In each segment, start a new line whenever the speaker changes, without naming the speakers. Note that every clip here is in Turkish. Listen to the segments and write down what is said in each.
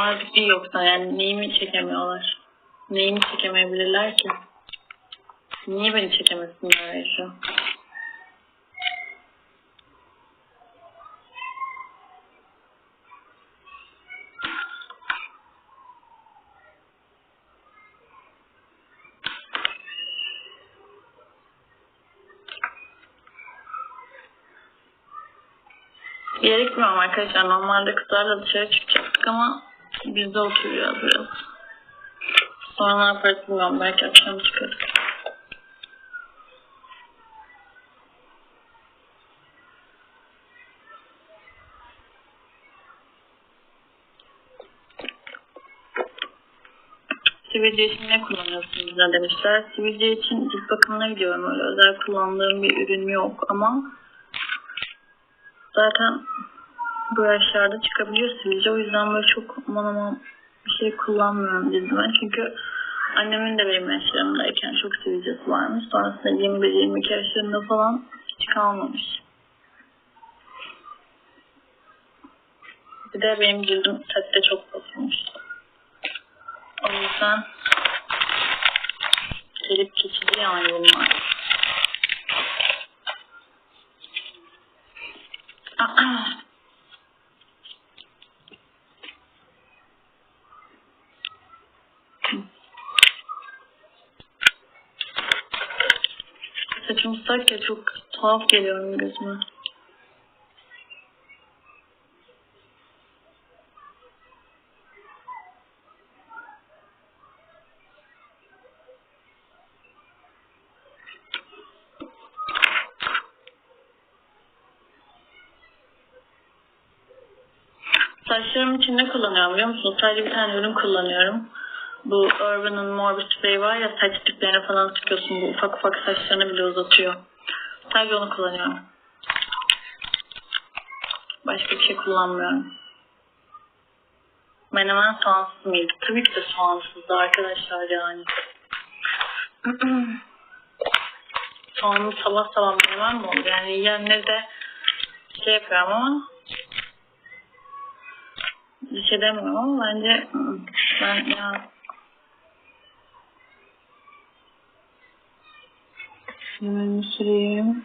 görmezlik değil yoksa yani neyimi çekemiyorlar? Neyimi çekemeyebilirler ki? Niye beni çekemesinler Ayşe? Bir yere arkadaşlar. Normalde kızlarla dışarı çıkacaktık ama biz de oturuyoruz biraz. Sonra ne yaparız bilmiyorum. Belki akşam çıkarız. Sivilce için ne kullanıyorsunuz bize demişler. Sivilce için cilt bakımına gidiyorum. Öyle özel kullandığım bir ürün yok ama zaten bu yaşlarda çıkabiliyor sivilce. O yüzden böyle çok aman aman bir şey kullanmıyorum cildime. Çünkü annemin de benim yaşlarımdayken çok sivilcesi varmış. Sonrasında 21-22 yaşlarında falan hiç kalmamış. Bir de benim cildim sette çok basılmış. O yüzden gelip geçici yani bunlar. Saçım ıslak ya çok tuhaf geliyor benim gözüme. Saçlarım için ne kullanıyorum biliyor musunuz? Sadece bir tane ürün kullanıyorum. Bu Urban'ın mor bir var ya saç diplerine falan sıkıyorsun. Bu ufak ufak saçlarını bile uzatıyor. Sadece onu kullanıyorum. Başka bir şey kullanmıyorum. Menemen soğansız mıydı? Tabii ki de soğansızdı arkadaşlar yani. Soğanlı sabah sabah menemen mi olur? Yani yiyenleri de şey yapıyorum ama bir şey demiyorum ama bence ben ya hemen süreyim.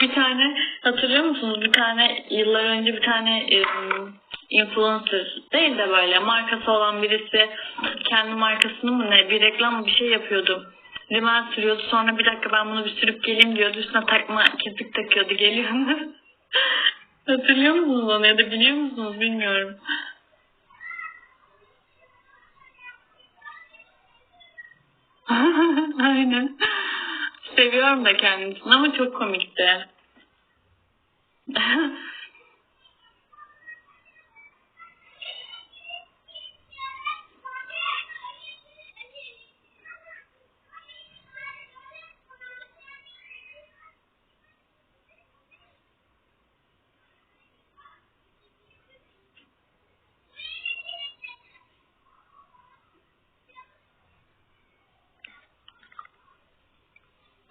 Bir tane hatırlıyor musunuz? Bir tane yıllar önce bir tane e, influencer değil de böyle markası olan birisi kendi markasını mı ne bir reklam mı bir şey yapıyordu. Rimel sürüyordu sonra bir dakika ben bunu bir sürüp geleyim diyordu üstüne takma kirpik takıyordu geliyordu. Hatırlıyor musunuz onu ya da biliyor musunuz bilmiyorum. Aynen. Seviyorum da kendisini ama çok komikti.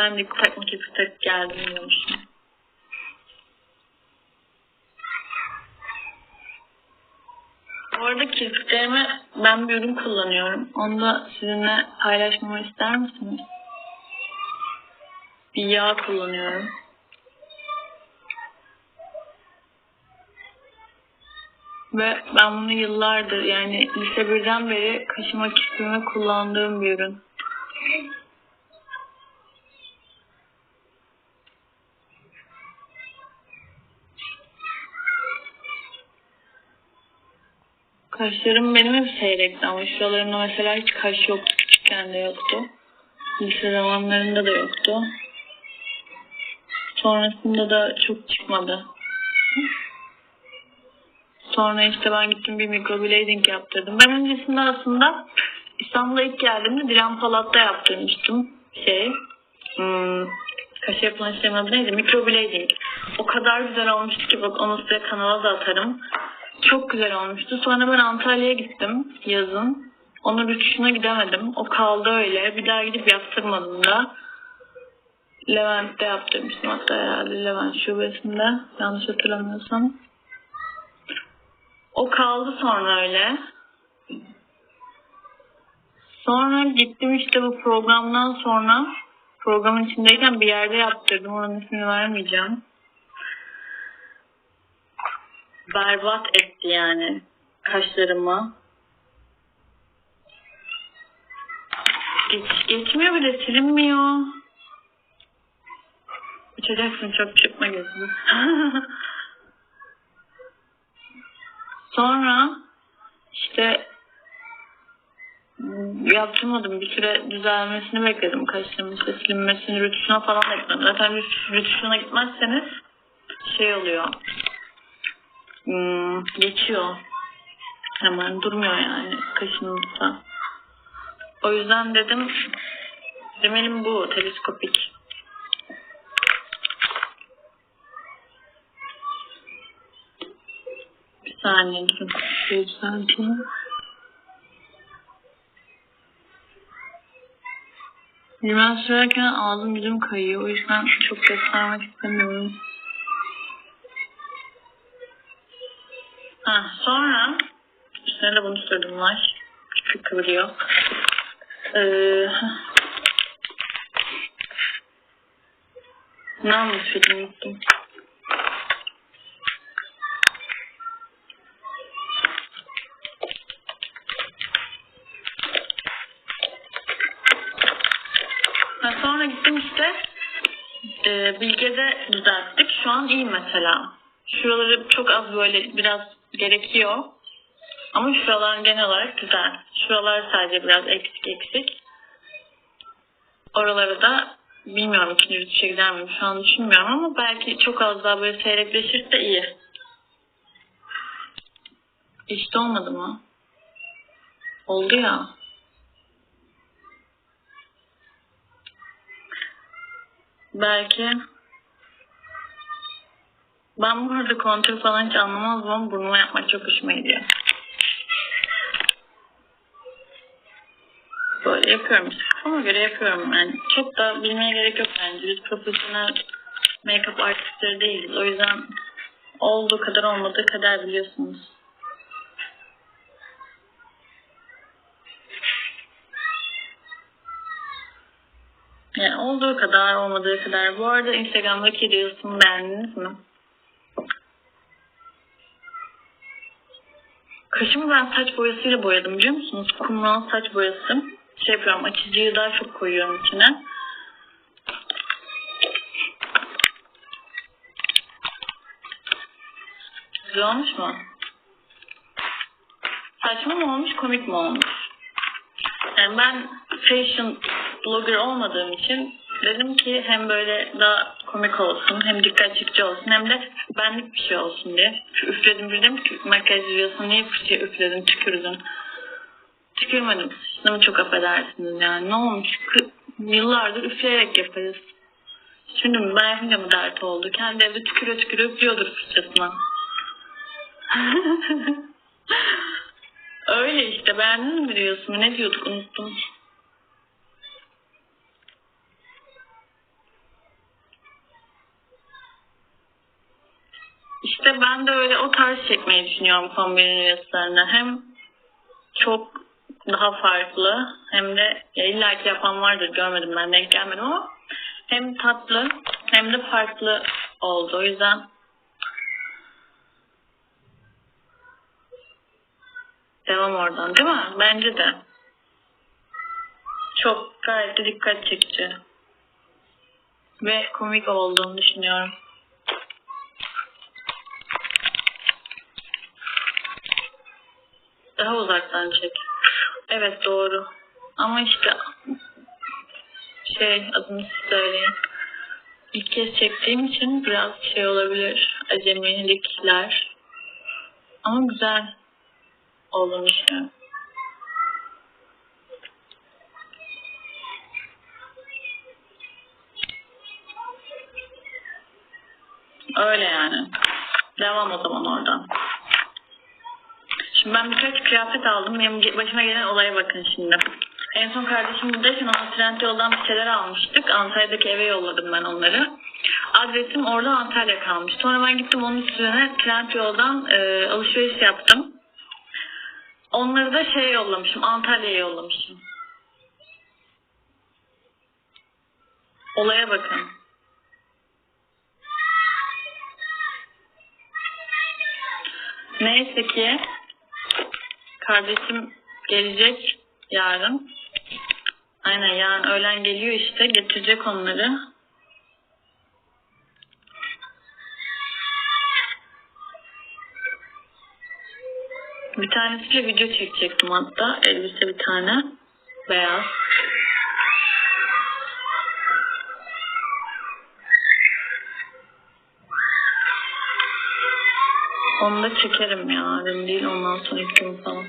ben de takma kirpik tak geldim diyormuşum. Bu arada kirpiklerime ben bir ürün kullanıyorum. Onu da sizinle paylaşmamı ister misiniz? Bir yağ kullanıyorum. Ve ben bunu yıllardır yani lise birden beri kaşıma kirpiğime kullandığım bir ürün. Kaşlarım benim hep seyrekti ama şuralarımda mesela hiç kaş yoktu. Küçükken de yoktu. Lise zamanlarında da yoktu. Sonrasında da çok çıkmadı. Sonra işte ben gittim bir microblading yaptırdım. Ben öncesinde aslında İstanbul'a ilk geldiğimde Dilan Palat'ta yaptırmıştım. Şey, hmm, kaşı yapılan işlemin adı neydi? Microblading. O kadar güzel olmuştu ki bak onu size kanala da atarım. Çok güzel olmuştu. Sonra ben Antalya'ya gittim yazın. Onun rütuşuna gidemedim. O kaldı öyle. Bir daha gidip yaptırmadım da. Levent'te yaptırmıştım hatta herhalde Levent şubesinde. Yanlış hatırlamıyorsam. O kaldı sonra öyle. Sonra gittim işte bu programdan sonra programın içindeyken bir yerde yaptırdım. Onun ismini vermeyeceğim. Berbat etti yani kaşlarımı. Geç, geçmiyor bile silinmiyor. İçeceksin çok çıkma gözünü. Sonra işte yaptırmadım. Bir süre düzelmesini bekledim. Kaşlarımın işte silinmesini, rütuşuna falan bekledim. Zaten rüt- rütuşuna gitmezseniz şey oluyor. Hmm, geçiyor. Hemen durmuyor yani kaşınızda. O yüzden dedim rimelim bu teleskopik. Bir saniye durun. Düzelteyim. Rimel sürerken ağzım yüzüm kayıyor. O yüzden çok göstermek istemiyorum. De bunu var. Küçük kıvırıyor. Ee, ne anlatıyordum unuttum. Ha, sonra gittim işte e, Bilge'de düzelttik. Şu an iyi mesela. Şuraları çok az böyle biraz gerekiyor. Ama şuralar genel olarak güzel. Şuralar sadece biraz eksik eksik. Oraları da bilmiyorum ikinci rütüşe gider miyim şu an düşünmüyorum ama belki çok az daha böyle seyrekleşirse iyi. İşte olmadı mı? Oldu ya. Belki ben bu arada kontrol falan hiç anlamazdım ama burnuma yapmak çok hoşuma gidiyor. Böyle yapıyorum. Kafama göre yapıyorum yani. Çok da bilmeye gerek yok bence. Biz profesyonel make-up artistleri değiliz. O yüzden olduğu kadar olmadığı kadar biliyorsunuz. Yani olduğu kadar olmadığı kadar. Bu arada Instagram'daki Reels'ımı beğendiniz mi? Kaşımı ben saç boyasıyla boyadım biliyor musunuz? Kumral saç boyası. Şey yapıyorum açıcıyı daha çok koyuyorum içine. Güzel olmuş mu? Saçma mı olmuş, komik mi olmuş? Yani ben fashion blogger olmadığım için dedim ki hem böyle daha komik olsun, hem dikkat çekici olsun, hem de benlik bir şey olsun diye. Üfledim bir dedim ki makyaj videosuna niye fırçaya üfledin, tükürdün. Tükürmedim. Sıçtığımı çok affedersiniz yani. Ne olmuş? Yıllardır üfleyerek yaparız. Şimdi mi ben yapınca mı dert oldu? Kendi evde tüküre tüküre üflüyordur fırçasına. Öyle işte beğendin mi diyorsun? Ne diyorduk unuttum. İşte ben de öyle o tarz çekmeyi düşünüyorum kombinin üyeslerine. Hem çok daha farklı hem de ya illaki yapan vardır görmedim ben denk gelmedim ama hem tatlı hem de farklı oldu. O yüzden devam oradan değil mi? Bence de. Çok gayet de dikkat çekici. Ve komik olduğunu düşünüyorum. Daha uzaktan çek. Evet doğru. Ama işte şey adını söyleyin. İlk kez çektiğim için biraz şey olabilir. Acemilikler. Ama güzel olduğunu düşünüyorum. Öyle yani. Devam o zaman oradan. Şimdi ben birkaç kıyafet aldım. Benim başıma gelen olaya bakın şimdi. En son kardeşim buradayken ona trend yoldan bir şeyler almıştık. Antalya'daki eve yolladım ben onları. Adresim orada Antalya kalmış. Sonra ben gittim onun üstüne trend yoldan e, alışveriş yaptım. Onları da şey yollamışım. Antalya'ya yollamışım. Olaya bakın. Neyse ki kardeşim gelecek yarın. Aynen yarın öğlen geliyor işte getirecek onları. Bir tanesiyle video çekecektim hatta. Elbise bir tane. Beyaz. Onu da çekerim ya. Yarın değil ondan sonraki gün falan.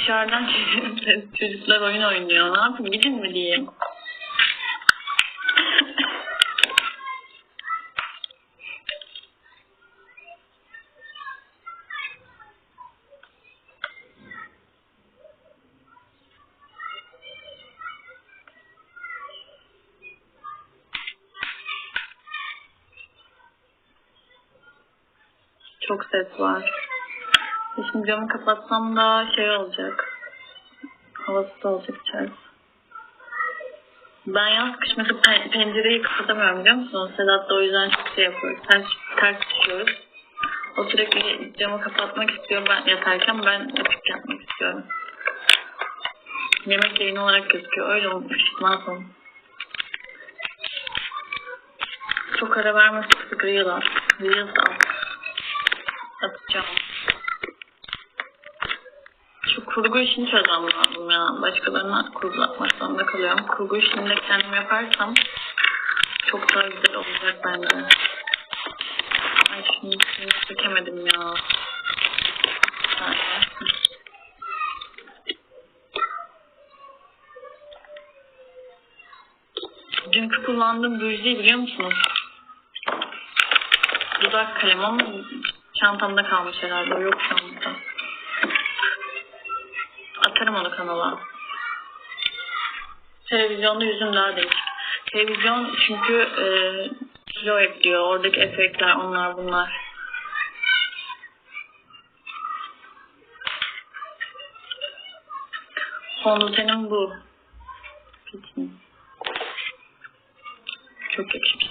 Dışarıdan. Çocuklar oyun oynuyor. Ne yapayım? Gidin mi diyeyim? Çok ses var. Şimdi camı kapatsam da şey olacak. Havası da olacak içerisi. Ben yaz kış mesela pen- pencereyi kapatamıyorum biliyor musunuz? Sedat da o yüzden çok şey yapıyor. Ters, ters düşüyoruz. O sürekli camı kapatmak istiyor ben yatarken ben açık yapmak istiyorum. Yemek yayını olarak gözüküyor. Öyle olmuş. Ne? Çok ara verme sık sık Reels at. Atacağım. Şu kurgu işini çözmem lazım ya. Başkalarına kurgulatmak zorunda kalıyorum. Kurgu işini de kendim yaparsam çok daha güzel olacak bence. Ay şunu çekemedim ya. Dünkü kullandığım ruj biliyor musunuz? Dudak kalemi ama çantamda kalmış herhalde. Yok şu an. Atarım onu kanala. Televizyonda yüzüm daha değişik. Televizyon çünkü e, kilo ekliyor. Oradaki efektler onlar bunlar. Fondötenim bu. Çok yakışmış.